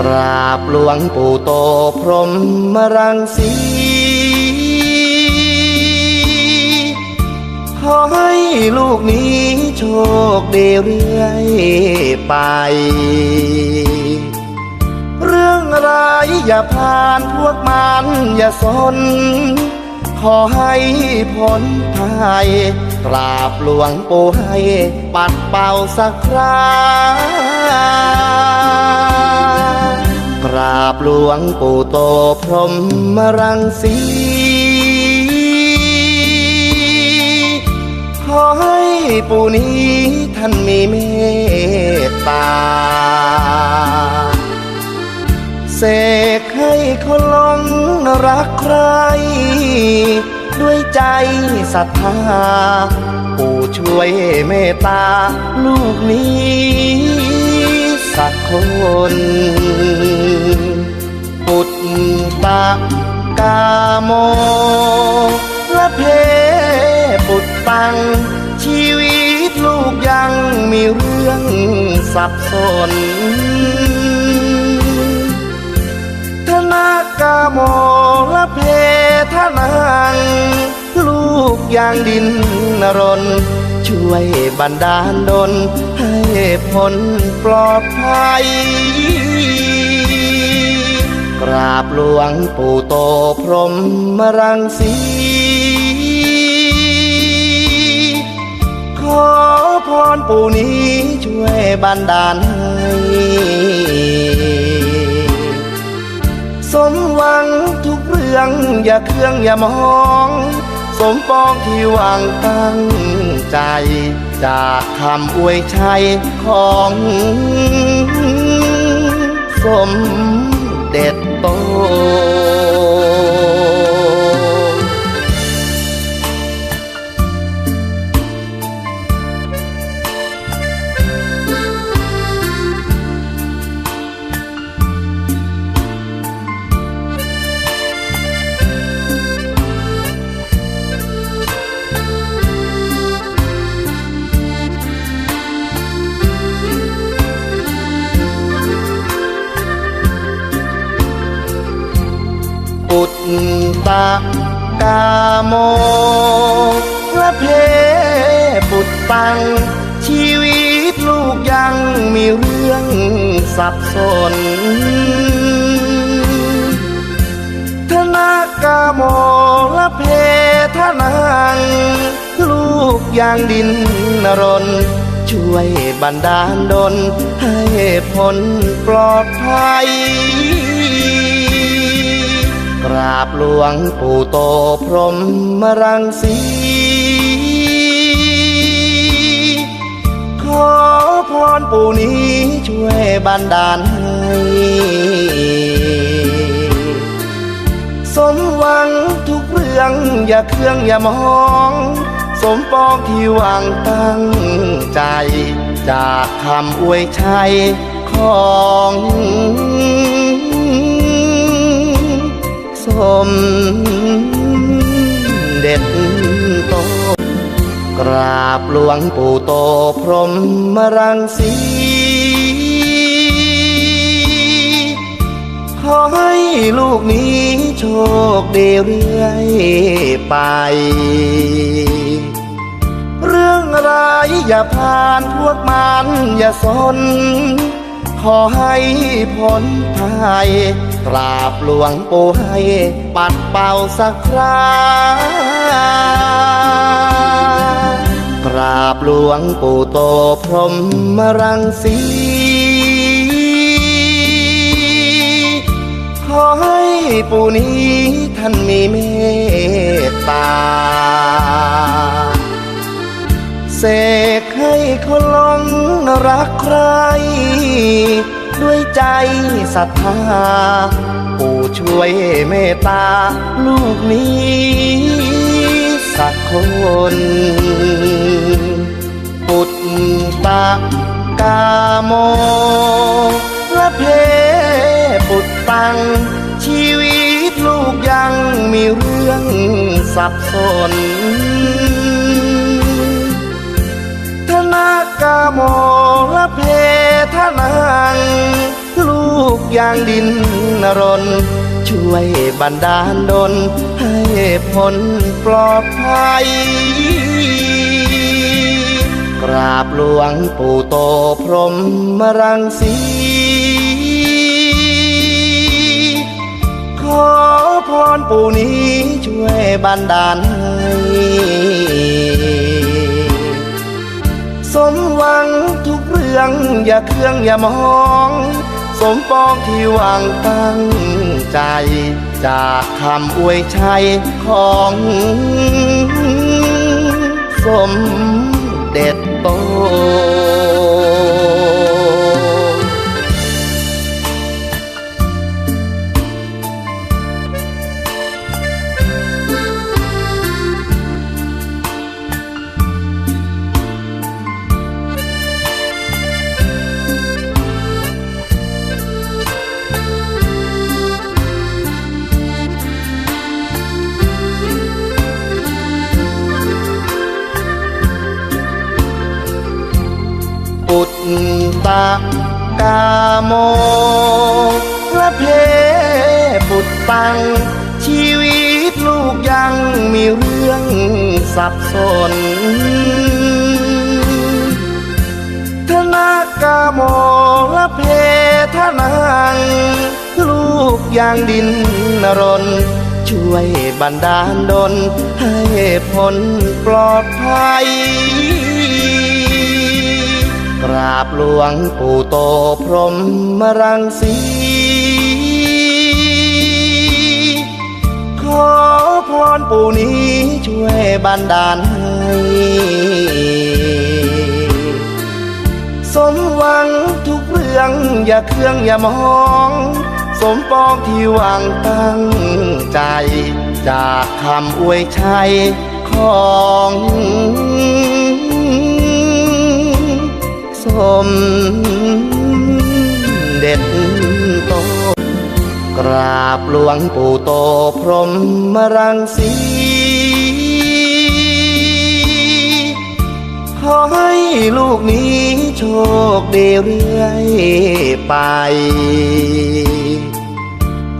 กราบหลวงปู่โตพรหมรังสีขอให้ลูกนี้โชคดีเรื่อยไป เรื่องร้ายอย่าผ่านพวกมันอย่าสน ขอให้พ้นภัยกราบหลวงปู่ให้ปัดเป่าสักครา กราบหลวงปู่โตพรหมรังสี ขอให้ปู่นี้ท่านมีเมตตา เสกให้คนหลงรักใคร ด้วยใจศรัทธา ปู่ช่วยเมตตาลูกนี้ สักคนปุตตะกาโมละเพปุตตัง ชีวิตลูกยังมีเรื่องสับสนธนากาโมละเพทนัง ลูกย่างดินนรน ช่วยบันดาลดล ให้พ้นปลอดภัย กราบหลวงปู่โตพรหมรังสี ขอพรปู่นี้ช่วยบันดาลให้สมหวังทุกเรื่องอย่าเครื่องอย่ามอง สมปองที่หวังตั้งใจ จากคำอวยชัยของสมเด็จโต ปุตะกาโมละเพปุตตัง ชีวิตลูกยังมีเรื่องสับสน ธนากาโมละเพทนัง ลูกย่างดินนรน ช่วยบันดาลดลให้พ้นปลอดภัย กราบหลวงปู่โตพรหมรังสี ขอพรปู่นี้ช่วยบันดาลให้สมหวังทุกเรื่องอย่าเครื่องอย่ามอง สมปองที่หวังตั้งใจ จากคำอวยชัยของ มเด็จโตกราบหลวงปู่โตพรหมรังสีขอให้ลูกนี้โชคดีเรื่อยไป เรื่องร้ายอย่าผ่านพวกมันอย่าสน ขอให้พ้นภัย กราบหลวงปู่ให้ปัดเป่าสักครากราบหลวงปู่โตพรหมรังสี ขอให้ปู่นี้ท่านมีเมตตา เสกให้คนหลงรักใคร ใจศรัทธาปู่ช่วยเมตตาลูกนี้สักคนปุตตะกาโมและเพปุตตัง ชีวิตลูกยังมีเรื่องสับสนธนากาโมและเพทนัง กอย่างดินรน ช่วยบันดาลดลให้ผลปลอดภัย กราบหลวงปู่โตพรหมรังสี ขอพรปู่นี้ช่วยบันดาลให้สมหวังทุกเรื่องอย่าเครื่องอย่ามอง สมปองที่วางตั้งใจ จากคำอวยชัยของสมเด็จโตะกาโมละเพปุตตัง ชีวิตลูกยังมีเรื่องสับสน ธนากาโมละเพทนัง ลูกย่างดินนรน ช่วยบันดาลดลให้ผลปลอดภัย กราบหลวงปู่โตพรหมรังสี ขอพรปู่นี้ช่วยบันดาลให้สมหวังทุกเรื่องอย่าเครื่องอย่ามอง สมปองที่หวังตั้งใจ จากคำอวยชัยของ สมเด็จโตกราบหลวงปู่โตพรหมรังสีขอให้ลูกนี้โชคดีเรื่อยไป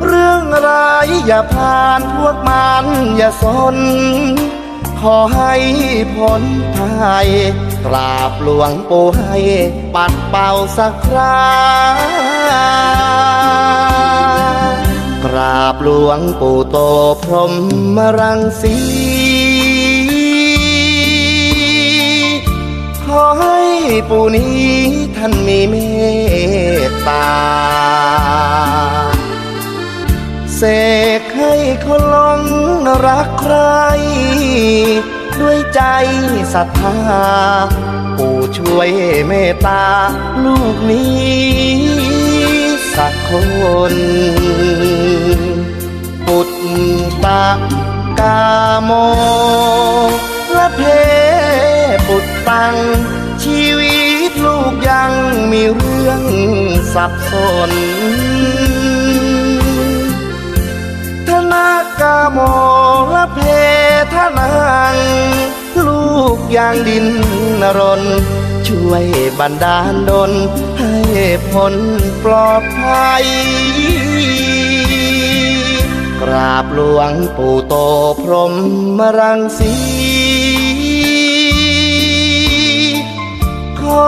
เรื่องร้ายอย่าผ่านพวกมันอย่าสน ขอให้พ้นภัย กราบหลวงปู่ให้ปัดเป่าสักครากราบหลวงปู่โตพรหมรังสี ขอให้ปู่นี้ท่านมีเมตตา เสกให้คนลงรักใคร ใจศรัทธาปู่ช่วยเมตตาลูกนี้สักคนปุตตะกาโมละเพปุตตัง ชีวิตลูกยังมีเรื่องสับสนธนากาโมละเพทนัง ลูกยางดินนรน ช่วยบันดาลดลให้ผลปลอดภัย กราบหลวงปู่โตพรหมรังสีขอ